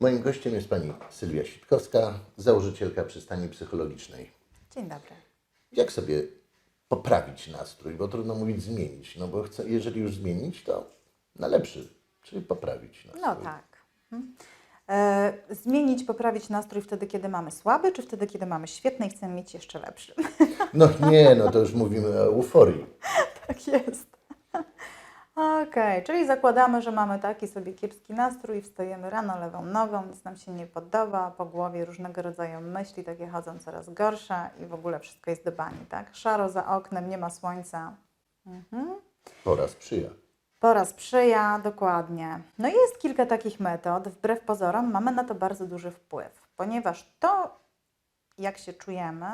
Moim gościem jest pani Sylwia Sitkowska, założycielka przystani psychologicznej. Dzień dobry. Jak sobie poprawić nastrój? Bo trudno mówić zmienić, no bo chcę, jeżeli już zmienić, to na lepszy, czyli poprawić nastrój. No tak. Mhm. E, zmienić, poprawić nastrój wtedy, kiedy mamy słaby, czy wtedy, kiedy mamy świetny i chcemy mieć jeszcze lepszy? No nie, no to już mówimy o euforii. tak jest. Okej, czyli zakładamy, że mamy taki sobie kiepski nastrój, wstajemy rano lewą nogą, nic nam się nie podoba, po głowie różnego rodzaju myśli, takie chodzą coraz gorsze i w ogóle wszystko jest do bani, tak? Szaro za oknem, nie ma słońca. Mhm. Pora sprzyja. Pora sprzyja, dokładnie. No i jest kilka takich metod. Wbrew pozorom mamy na to bardzo duży wpływ, ponieważ to, jak się czujemy,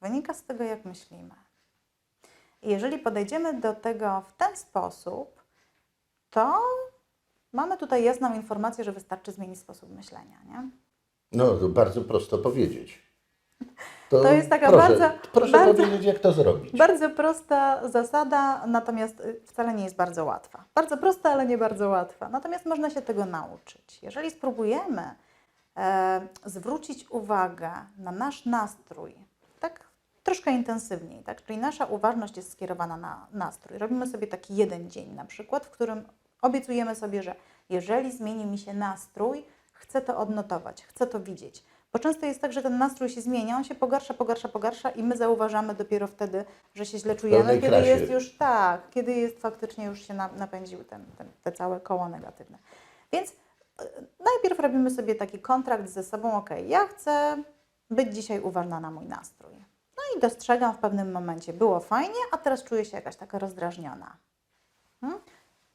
wynika z tego, jak myślimy. I jeżeli podejdziemy do tego w ten sposób, to mamy tutaj jasną informację, że wystarczy zmienić sposób myślenia, nie? No to bardzo prosto powiedzieć. To jest taka proszę, bardzo- Proszę bardzo- powiedzieć, jak to zrobić. Bardzo prosta zasada, natomiast y, wcale nie jest bardzo łatwa. Bardzo prosta, ale nie bardzo łatwa. Natomiast można się tego nauczyć. Jeżeli spróbujemy e, zwrócić uwagę na nasz nastrój, tak troszkę intensywniej, tak? czyli nasza uważność jest skierowana na nastrój. Robimy sobie taki jeden dzień na przykład, w którym obiecujemy sobie, że jeżeli zmieni mi się nastrój, chcę to odnotować, chcę to widzieć. Bo często jest tak, że ten nastrój się zmienia, on się pogarsza, pogarsza, pogarsza i my zauważamy dopiero wtedy, że się źle czujemy, kiedy krasie. jest już tak, kiedy jest faktycznie już się na, napędził ten, ten, te całe koło negatywne. Więc y, najpierw robimy sobie taki kontrakt ze sobą, ok, ja chcę być dzisiaj uważna na mój nastrój. No i dostrzegam w pewnym momencie, było fajnie, a teraz czuję się jakaś taka rozdrażniona. Hmm?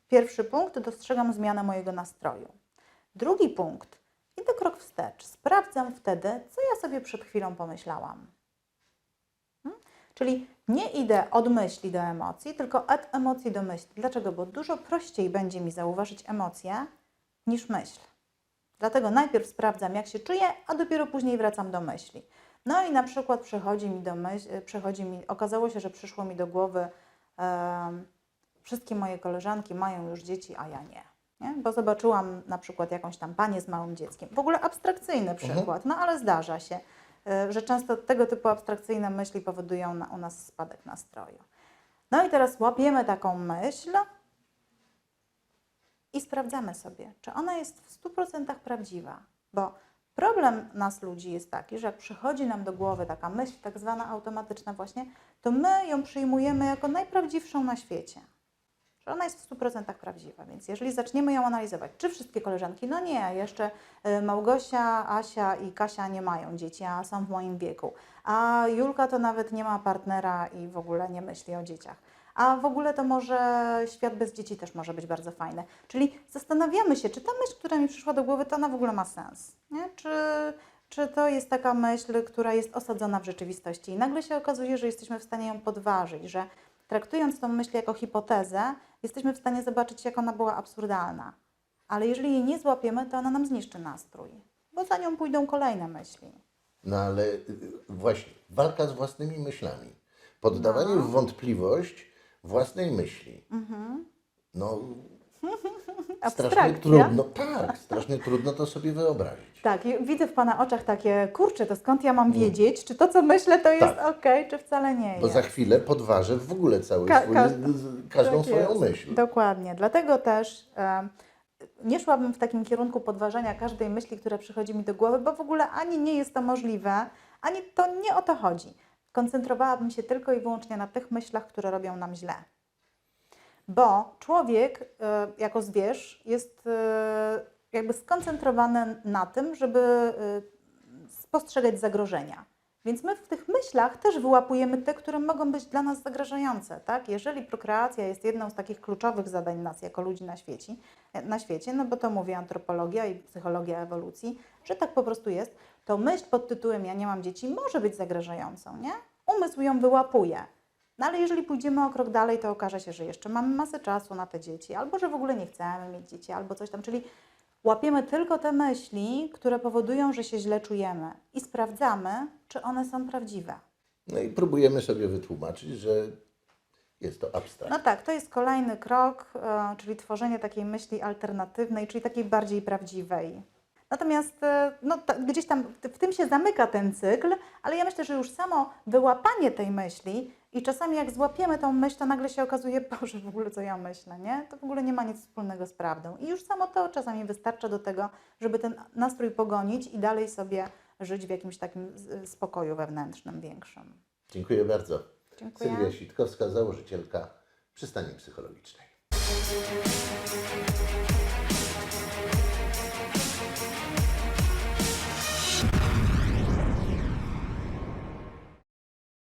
Pierwszy punkt, dostrzegam zmianę mojego nastroju. Drugi punkt, idę krok wstecz, sprawdzam wtedy, co ja sobie przed chwilą pomyślałam. Hmm? Czyli nie idę od myśli do emocji, tylko od emocji do myśli. Dlaczego? Bo dużo prościej będzie mi zauważyć emocje niż myśl. Dlatego najpierw sprawdzam, jak się czuję, a dopiero później wracam do myśli. No i na przykład przychodzi mi do myśl, przychodzi mi, okazało się, że przyszło mi do głowy, em, wszystkie moje koleżanki mają już dzieci, a ja nie. Nie. Bo zobaczyłam na przykład jakąś tam panię z małym dzieckiem. W ogóle abstrakcyjny przykład, no ale zdarza się, y, że często tego typu abstrakcyjne myśli powodują na, u nas spadek nastroju. No i teraz łapiemy taką myśl i sprawdzamy sobie, czy ona jest w 100% prawdziwa. Bo problem nas ludzi jest taki, że jak przychodzi nam do głowy taka myśl, tak zwana automatyczna właśnie, to my ją przyjmujemy jako najprawdziwszą na świecie. Że ona jest w 100% prawdziwa. Więc jeżeli zaczniemy ją analizować, czy wszystkie koleżanki, no nie, jeszcze y, Małgosia, Asia i Kasia nie mają dzieci, a są w moim wieku. A Julka to nawet nie ma partnera i w ogóle nie myśli o dzieciach. A w ogóle to może świat bez dzieci też może być bardzo fajny. Czyli zastanawiamy się, czy ta myśl, która mi przyszła do głowy, to ona w ogóle ma sens. Nie? Czy, czy to jest taka myśl, która jest osadzona w rzeczywistości. I nagle się okazuje, że jesteśmy w stanie ją podważyć, że traktując tą myśl jako hipotezę, jesteśmy w stanie zobaczyć, jak ona była absurdalna. Ale jeżeli jej nie złapiemy, to ona nam zniszczy nastrój, bo za nią pójdą kolejne myśli. No ale y, właśnie, walka z własnymi myślami. Poddawanie w wątpliwość własnej myśli. No, strasznie trudno, tak, strasznie trudno to sobie wyobrazić. Tak, i widzę w Pana oczach takie, kurczę, to skąd ja mam wiedzieć, czy to, co myślę, to jest Tak. ok, czy wcale nie Bo jest. za chwilę podważę w ogóle cały Ka- swój, ka- każdą Tak swoją myśl. Dokładnie. Dlatego też e, nie szłabym w takim kierunku podważania każdej myśli, która przychodzi mi do głowy, bo w ogóle ani nie jest to możliwe, ani to nie o to chodzi. Koncentrowałabym się tylko i wyłącznie na tych myślach, które robią nam źle. Bo człowiek e, jako zwierz jest e, jakby skoncentrowany na tym, żeby e, spostrzegać zagrożenia. Więc my w tych myślach też wyłapujemy te, które mogą być dla nas zagrażające. Tak? Jeżeli prokreacja jest jedną z takich kluczowych zadań nas jako ludzi na świecie, na świecie, no bo to mówi antropologia i psychologia ewolucji, że tak po prostu jest, to myśl pod tytułem ja nie mam dzieci może być zagrażającą, nie? Umysł ją wyłapuje. No ale jeżeli pójdziemy o krok dalej, to okaże się, że jeszcze mamy masę czasu na te dzieci, albo że w ogóle nie chcemy mieć dzieci, albo coś tam. Czyli łapiemy tylko te myśli, które powodują, że się źle czujemy i sprawdzamy, czy one są prawdziwe. No i próbujemy sobie wytłumaczyć, że jest to abstrakcja. No tak, to jest kolejny krok, e, czyli tworzenie takiej myśli alternatywnej, czyli takiej bardziej prawdziwej. Natomiast e, no, gdzieś tam w tym się zamyka ten cykl, ale ja myślę, że już samo wyłapanie tej myśli i czasami jak złapiemy tą myśl, to nagle się okazuje, Boże, w ogóle co ja myślę, nie? To w ogóle nie ma nic wspólnego z prawdą. I już samo to czasami wystarcza do tego, żeby ten nastrój pogonić i dalej sobie żyć w jakimś takim spokoju wewnętrznym większym. Dziękuję bardzo. Dziękuję. Sylwia Sitkowska, założycielka przystani psychologicznej.